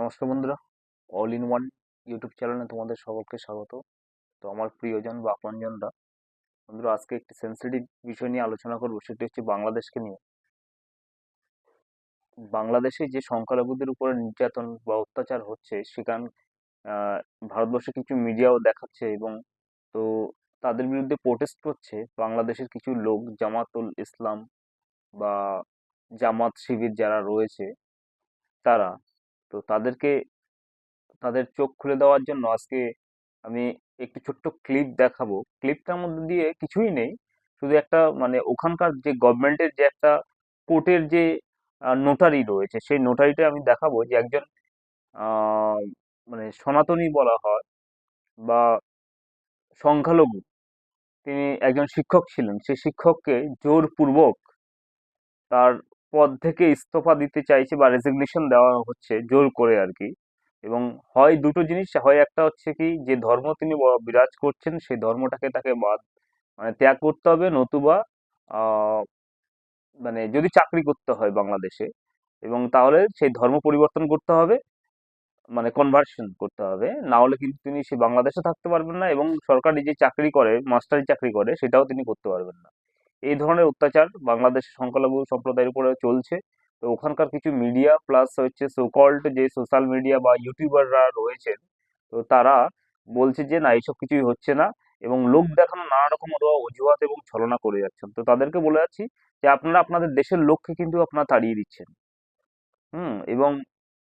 নমস্কার বন্ধুরা। All in one YouTube চ্যানেলে তোমাদের সকলকে স্বাগত। তো আমার প্রিয়জন বা আপনজনরা, বন্ধুরা, আজকে একটি সেন্সিটিভ বিষয় নিয়ে আলোচনা করব, সেটি হচ্ছে বাংলাদেশকে নিয়ে। বাংলাদেশে যে সংখ্যালঘুদের উপরে নির্যাতন বা অত্যাচার হচ্ছে, সেখান ভারতবর্ষে কিছু মিডিয়াও দেখাচ্ছে এবং তো তাদের বিরুদ্ধে প্রোটেস্ট করছে বাংলাদেশের কিছু লোক, জামাতুল ইসলাম বা জামাত শিবির যারা রয়েছে, তারা। তো তাদেরকে, তাদের চোখ খুলে দেওয়ার জন্য আজকে আমি একটি ছোট্ট ক্লিপ দেখাবো। ক্লিপটার মধ্যে দিয়ে কিছুই নেই। শুধু একটা মানে ওখানকার যে গভর্নমেন্টের যে একটা কোর্টের যে নোটারি রয়েছে, সেই নোটারিটা আমি দেখাবো যে একজন মানে সনাতনী বলা হয় বা সংখ্যালঘু। তিনি একজন শিক্ষক ছিলেন। সেই শিক্ষককে জোরপূর্বক তার পদ থেকে ইস্তফা দিতে চাইছে বা রেজিগনেশন দেওয়া হচ্ছে, জোর করে আর কি এবং হয় দুটো জিনিস, হয় একটা হচ্ছে কি, যে ধর্ম তিনি বিরাজ করছেন, সেই ধর্মটাকে তাকে বাদ মানে ত্যাগ করতে হবে, নতুবা মানে যদি চাকরি করতে হয় বাংলাদেশে, এবং তাহলে সেই ধর্ম পরিবর্তন করতে হবে মানে কনভার্সন করতে হবে, না হলে কিন্তু তিনি সে বাংলাদেশে থাকতে পারবেন না, এবং সরকারি যে চাকরি করে মাস্টারি চাকরি করে, সেটাও তিনি করতে পারবেন না। এই ধরনের অত্যাচার বাংলাদেশের সংখ্যালঘু সম্প্রদায়ের উপরে চলছে। তো ওখানকার কিছু মিডিয়া প্লাস হচ্ছে সোকল্ড যে সোশ্যাল মিডিয়া বা ইউটিউবাররা রয়েছেন, তো তারা বলছে যে, না, এইসব কিছুই হচ্ছে না। এবং লোক দেখানো নানা রকম অজুহাত এবং ছলনা করে যাচ্ছেন। তো তাদেরকে বলে যাচ্ছি যে, আপনারা আপনাদের দেশের লোককে কিন্তু আপনারা তাড়িয়ে দিচ্ছেন। হুম, এবং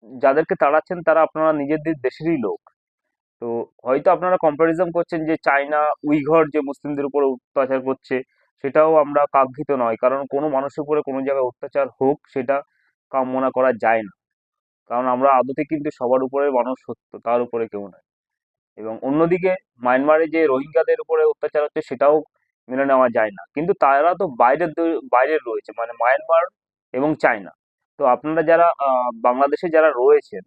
যাদেরকে তাড়াচ্ছেন তারা আপনারা নিজেদের দেশেরই লোক। তো হয়তো আপনারা কম্পারিজন করছেন যে, চায়না, উইঘর যে মুসলিমদের উপর অত্যাচার করছে সেটাও আমরা কাঙ্ক্ষিত নয়। কারণ কোনো মানুষের উপরে কোনো জায়গায় অত্যাচার হোক, সেটা কামনা করা যায় না। কারণ আমরা আদতে কিন্তু সবার উপরে মানুষ সত্য, তার উপরে কেউ নয়। এবং অন্যদিকে মায়ানমারে যে রোহিঙ্গাদের উপরে অত্যাচার হচ্ছে, সেটাও মেনে নেওয়া যায় না। কিন্তু তারা তো বাইরের বাইরের রয়েছে মানে মায়ানমার এবং চায়না। তো আপনারা যারা বাংলাদেশে যারা রয়েছেন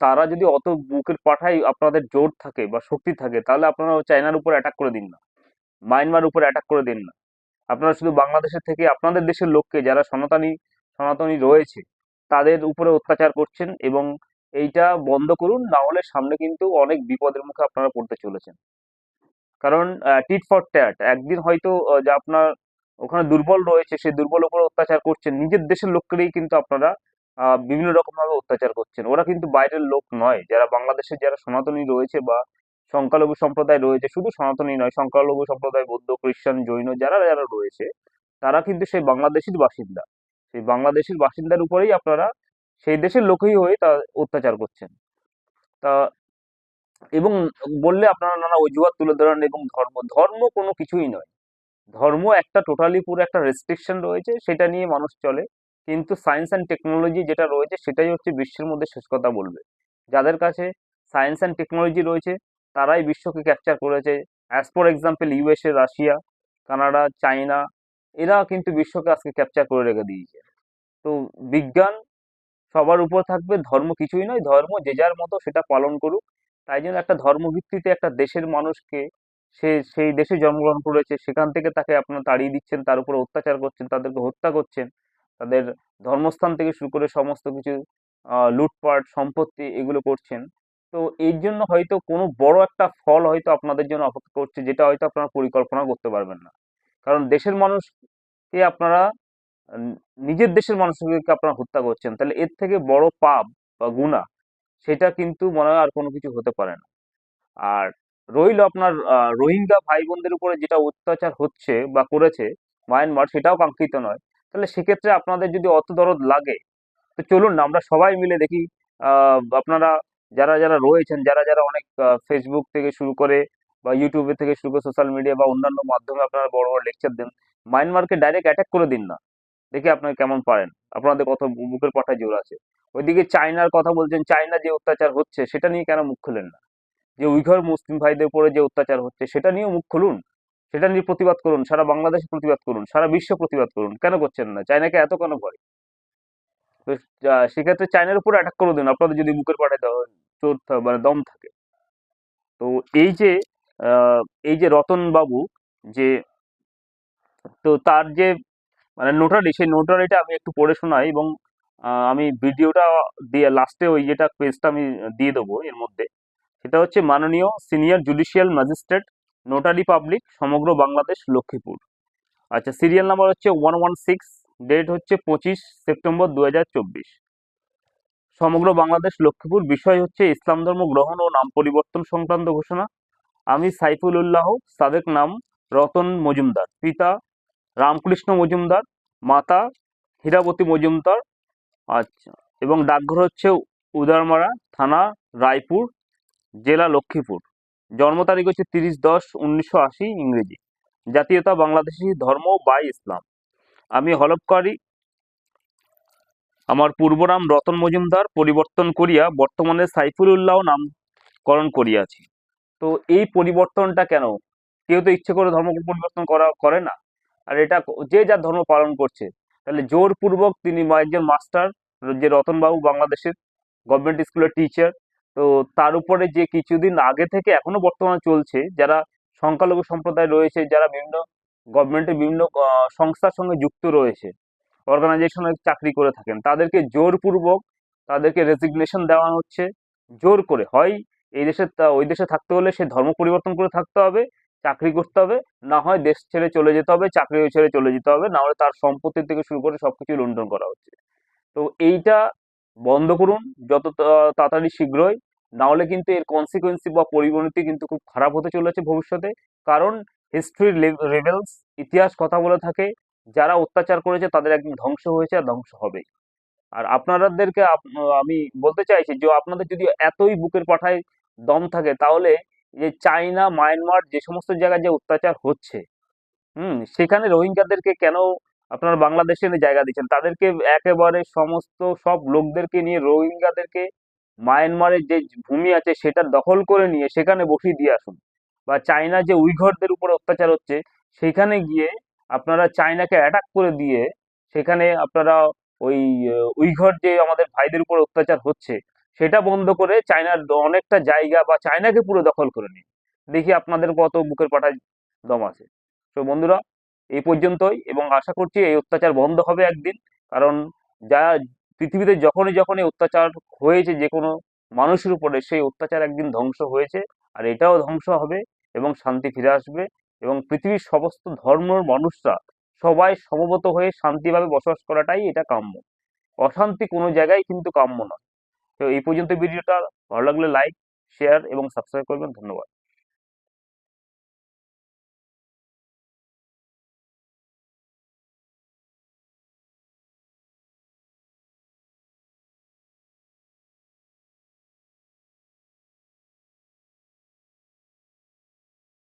তারা যদি অত বুকের পাঠায় আপনাদের জোর থাকে বা শক্তি থাকে, তাহলে আপনারা চায়নার উপর অ্যাটাক করে দিন না। মায়ানমার উপর অ্যাটাক করে দিন না। আপনারা শুধু বাংলাদেশের থেকে আপনাদের দেশের লোককে, যারা সনাতনী সনাতনী রয়েছে, তাদের উপরে অত্যাচার করছেন এবং এইটা বন্ধ করুন, না হলে সামনে কিন্তু অনেক বিপদের মুখে আপনারা পড়তে চলেছেন। কারণ টিট ফর ট্যাট একদিন হয়তো যে আপনার ওখানে দুর্বল রয়েছে সেই দুর্বল উপরে অত্যাচার করছেন, নিজের দেশের লোককেই কিন্তু আপনারা বিভিন্ন রকম ভাবে অত্যাচার করছেন। ওরা কিন্তু বাইরের লোক নয়, যারা বাংলাদেশের যারা সনাতনী রয়েছে বা সংখ্যালঘু সম্প্রদায় রয়েছে, শুধু সনাতনী নয়, সংখ্যালঘু সম্প্রদায়, বৌদ্ধ, খ্রিস্টান, জৈন যারা যারা রয়েছে, তারা কিন্তু সেই বাংলাদেশের বাসিন্দা। সেই বাংলাদেশের বাসিন্দার উপরেই আপনারা সেই দেশের লোকই হয়ে তা অত্যাচার করছেন। তা এবং বললে আপনারা নানা অজুহাত তুলে ধরেন এবং ধর্ম ধর্ম কোনো কিছুই নয়। ধর্ম একটা টোটালি পুরো একটা রেস্ট্রিকশন রয়েছে, সেটা নিয়ে মানুষ চলে। কিন্তু সায়েন্স অ্যান্ড টেকনোলজি যেটা রয়েছে, সেটাই হচ্ছে বিশ্বের মধ্যে শেষ কথা বলবে। যাদের কাছে সায়েন্স অ্যান্ড টেকনোলজি রয়েছে তারাই বিশ্বকে ক্যাপচার করেছে। As for example USA Russia Canada China এরা কিন্তু বিশ্বকে আজকে ক্যাপচার করে রেখে দিয়েছে। তো বিজ্ঞান সবার উপর থাকবে, ধর্ম কিছুই নয়, ধর্ম যে যার মতো সেটা পালন করুক। তাই জন্য একটা ধর্মভিত্তিতে একটা দেশের মানুষকে সে, সেই দেশে জন্মগ্রহণ করেছে, সেখান থেকে তাকে আপনারা তাড়িয়ে দিচ্ছেন, তার উপরে অত্যাচার করছেন, তাদেরকে হত্যা করছেন, তাদের ধর্মস্থান থেকে শুরু করে সমস্ত কিছু লুটপাট, সম্পত্তি এগুলো করছেন। তো এর জন্য হয়তো কোনো বড় একটা ফল হয়তো আপনাদের জন্য অপেক্ষা করছে, যেটা হয়তো আপনারা পরিকল্পনা করতে পারবেন না। কারণ দেশের মানুষকে আপনারা নিজের দেশের মানুষকে আপনারা হত্যা করছেন। তাহলে এর থেকে বড় পাপ বা গুনাহ, সেটা কিন্তু মনে হয় আর কোনো কিছু হতে পারে না। আর রইল আপনার রোহিঙ্গা ভাই বোনদের উপরে যেটা অত্যাচার হচ্ছে বা করেছে মায়ানমার, সেটাও কাঙ্ক্ষিত নয়। তাহলে সেক্ষেত্রে আপনাদের যদি অত দরদ লাগে, তো চলুন না, আমরা সবাই মিলে দেখি আপনারা যারা যারা রয়েছেন, যারা যারা অনেক ফেসবুক থেকে শুরু করে বা ইউটিউবে থেকে শুরু করে সোশ্যাল মিডিয়া বা অন্যান্য মাধ্যমে আপনারা বড় বড় লেকচার দেন মায়ানমারকে ডাইরেক্ট অ্যাটাক করে দিন না। দেখি আপনারা কেমন পারেন। আপনাদের কত বুকের পাঠায় জোর আছে। ওইদিকে চায়নার কথা বলছেন, চায়না যে অত্যাচার হচ্ছে, সেটা নিয়ে কেন মুখ খুলেন না? যে উইঘর মুসলিম ভাইদের উপরে যে অত্যাচার হচ্ছে, সেটা নিয়েও মুখ খুলুন। সেটা নিয়ে প্রতিবাদ করুন, সারা বাংলাদেশে প্রতিবাদ করুন, সারা বিশ্ব প্রতিবাদ করুন। কেন করছেন না? চায়নাকে এত কেন ভয়? তো সেক্ষেত্রে চায়নার উপরে অ্যাটাক করে দিন। আপনাদের যদি বুকের পাঠায় চোর মানে দম থাকে। তো, এই যে এই যে রতন বাবু যে, তো তার যে মানে নোটারি সেই নোটারিটা আমি একটু পড়ে শোনাই এবং আমি ভিডিওটা দিয়ে লাস্টে ওই যেটা পেজটা আমি দিয়ে দেবো এর মধ্যে, সেটা হচ্ছে মাননীয় senior judicial magistrate notary public সমগ্র বাংলাদেশ, লক্ষ্মীপুর। আচ্ছা সিরিয়াল নাম্বার হচ্ছে ওয়ান ওয়ান সিক্স ডেট হচ্ছে পঁচিশ সেপ্টেম্বর দু সমগ্র বাংলাদেশ লক্ষ্মীপুর বিষয় হচ্ছে ইসলাম ধর্ম গ্রহণ ও নাম পরিবর্তন সংক্রান্ত ঘোষণা। আমি সাইফুল উল্লাহ সাবেক নাম, রতন মজুমদার, পিতা রামকৃষ্ণ মজুমদার, মাতা হীরাবতী মজুমদার আচ্ছা এবং ডাকঘর হচ্ছে উদারমারা থানা, রায়পুর, জেলা লক্ষ্মীপুর। জন্ম তারিখ হচ্ছে তিরিশ দশ উনিশশো আশি ইংরেজি। জাতীয়তা বাংলাদেশি ধর্ম বাই ইসলাম। আমি হলফকারী। আমার পূর্ব নাম রতন মজুমদার। পরিবর্তন করিয়া বর্তমানে সাইফুল উল্লাহ নামকরণ করিয়াছি। তো এই পরিবর্তনটা কেন? কেউ তো ইচ্ছে করে ধর্ম পরিবর্তন করা, করে না। আর এটা যে যার ধর্ম পালন করছে, তাহলে জোরপূর্বক তিনি একজন মাস্টার, যে রতনবাবু বাংলাদেশের গভর্নমেন্ট স্কুলের টিচার তো তার উপরে যে কিছুদিন আগে থেকে এখনও বর্তমানে চলছে, যারা সংখ্যালঘু সম্প্রদায় রয়েছে, যারা বিভিন্ন গভর্নমেন্টের বিভিন্ন সংস্থার সঙ্গে যুক্ত রয়েছে। অর্গানাইজেশনে চাকরি করে থাকেন। তাদেরকে জোরপূর্বক তাদেরকে রেজিগনেশন দেওয়া হচ্ছে। জোর করে। হয় এই দেশে ওই দেশে থাকতে হলে সে ধর্ম পরিবর্তন করে থাকতে হবে, চাকরি করতে হবে, না হয় দেশ ছেড়ে চলে যেতে হবে, চাকরি ছেড়ে চলে যেতে হবে, না হলে তার সম্পত্তি থেকে শুরু করে সবকিছু লুণ্ঠন করা হচ্ছে। তো এইটা বন্ধ করুন, যত তাড়াতাড়ি শীঘ্রই। না হলে কিন্তু এর কনসিকুয়েন্সি বা পরিণতি কিন্তু খুব খারাপ হতে চলেছে ভবিষ্যতে। কারণ হিস্ট্রি রিভেলস ইতিহাস কথা বলে থাকে, যারা অত্যাচার করেছে তাদের একদিন ধ্বংস হয়েছে আর ধ্বংস হবে আর আপনাদেরকে আপ- আমি বলতে চাইছি যে আপনাদের যদি এতই বুকের পাঠায় দম থাকে, তাহলে যে চায়না, মায়ানমার যে সমস্ত জায়গায় যে অত্যাচার হচ্ছে, হুম, সেখানে রোহিঙ্গাদেরকে কেন আপনারা বাংলাদেশে এনে জায়গা দিচ্ছেন? তাদেরকে একেবারে সমস্ত সব লোকদেরকে নিয়ে রোহিঙ্গাদেরকে মায়ানমারের যে ভূমি আছে সেটা দখল করে নিয়ে সেখানে বসিয়ে দিয়ে আসুন। বা চায়না যে উইঘরদের উপর অত্যাচার হচ্ছে, সেখানে গিয়ে আপনারা চায়নাকে অ্যাটাক করে দিয়ে সেখানে আপনারা ওই উইঘর যে আমাদের ভাইদের উপর অত্যাচার হচ্ছে, সেটা বন্ধ করে চায়নার অনেকটা জায়গা বা চায়নাকে পুরো দখল করে নিন। দেখি আপনাদের কত বুকের পাঠায় দম আছে। তো বন্ধুরা এই পর্যন্তই এবং আশা করছি এই অত্যাচার বন্ধ হবে একদিন, কারণ যা পৃথিবীতে যখনই যখনই অত্যাচার হয়েছে যে কোনো মানুষের উপরে, সেই অত্যাচার একদিন ধ্বংস হয়েছে, আর এটাও ধ্বংস হবে। এবং শান্তি ফিরে আসবে এবং পৃথিবীর সমস্ত ধর্মর মানুষরা সবাই সমবত হয়ে শান্তিভাবে বসবাস করাটাই এটা কাম্য। অশান্তি কোনো জায়গায় কিন্তু কাম্য নয়। তো এই পর্যন্ত ভিডিওটা ভালো লাগলে লাইক শেয়ার এবং সাবস্ক্রাইব করবেন। ধন্যবাদ।